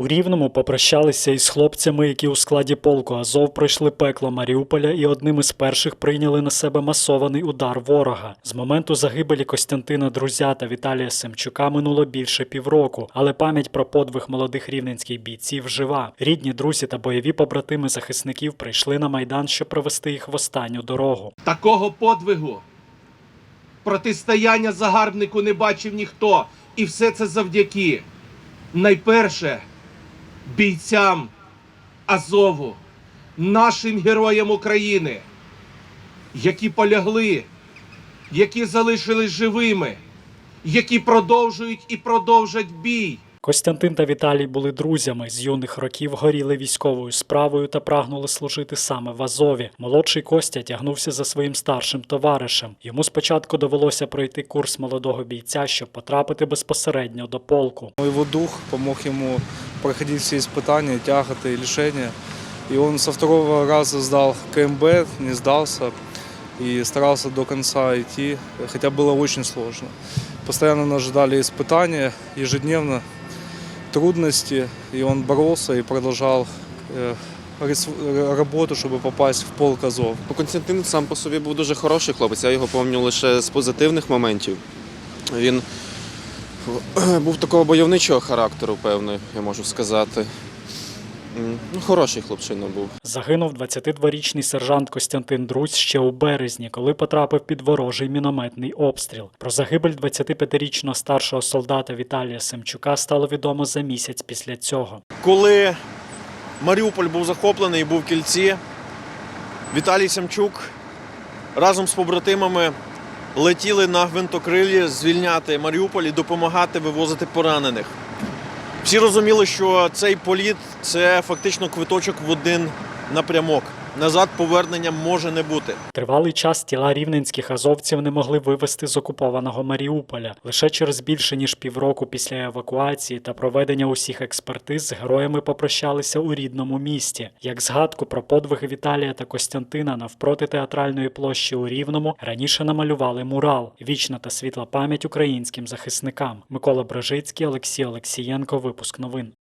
У Рівному попрощалися із хлопцями, які у складі полку Азов пройшли пекло Маріуполя і одним із перших прийняли на себе масований удар ворога. З моменту загибелі Костянтина Друзя та Віталія Семчука минуло більше півроку, але пам'ять про подвиг молодих рівненських бійців жива. Рідні друзі та бойові побратими захисників прийшли на майдан, щоб провести їх в останню дорогу. Такого подвигу протистояння загарбнику не бачив ніхто. І все це завдяки найперше бійцям Азову, нашим героям України, які полягли, які залишились живими, які продовжують і продовжать бій. Костянтин та Віталій були друзями з юних років, горіли військовою справою та прагнули служити саме в Азові. Молодший Костя тягнувся за своїм старшим товаришем. Йому спочатку довелося пройти курс молодого бійця, щоб потрапити безпосередньо до полку. Его дух помог ему проходить все испытания, тяготы и лишения. И он со второго раза сдал КМБ, не сдался и старался до конца идти, хотя было очень сложно. Постоянно нас ждали испытания, ежедневно трудности, и он боролся и продолжал э, рис- э, работу, чтобы попасть в полк Азов. Ну, Константин сам по собі був дуже хороший хлопець, я його пам'ятаю лише з позитивних моментів. Він був такого бойовничого характеру, певно, я можу сказати. Ну, хороший хлопчина був. Загинув 22-річний сержант Костянтин Друзь ще у березні, коли потрапив під ворожий мінометний обстріл. Про загибель 25-річного старшого солдата Віталія Семчука стало відомо за місяць після цього. коли Маріуполь був захоплений і був в кільці, Віталій Семчук разом з побратимами летіли на гвинтокрилі звільняти Маріуполь і допомагати вивозити поранених. Всі розуміли, що цей політ це фактично квиточок в один напрямок. Назад повернення може не бути. Тривалий час тіла рівненських азовців не могли вивезти з окупованого Маріуполя. Лише через більше ніж півроку після евакуації та проведення усіх експертиз з героями попрощалися у рідному місті. Як згадку про подвиги Віталія та Костянтина навпроти театральної площі у Рівному раніше намалювали мурал Вічна та світла пам'ять українським захисникам. Микола Брежицький, Олексій Олексієнко. Випуск новин.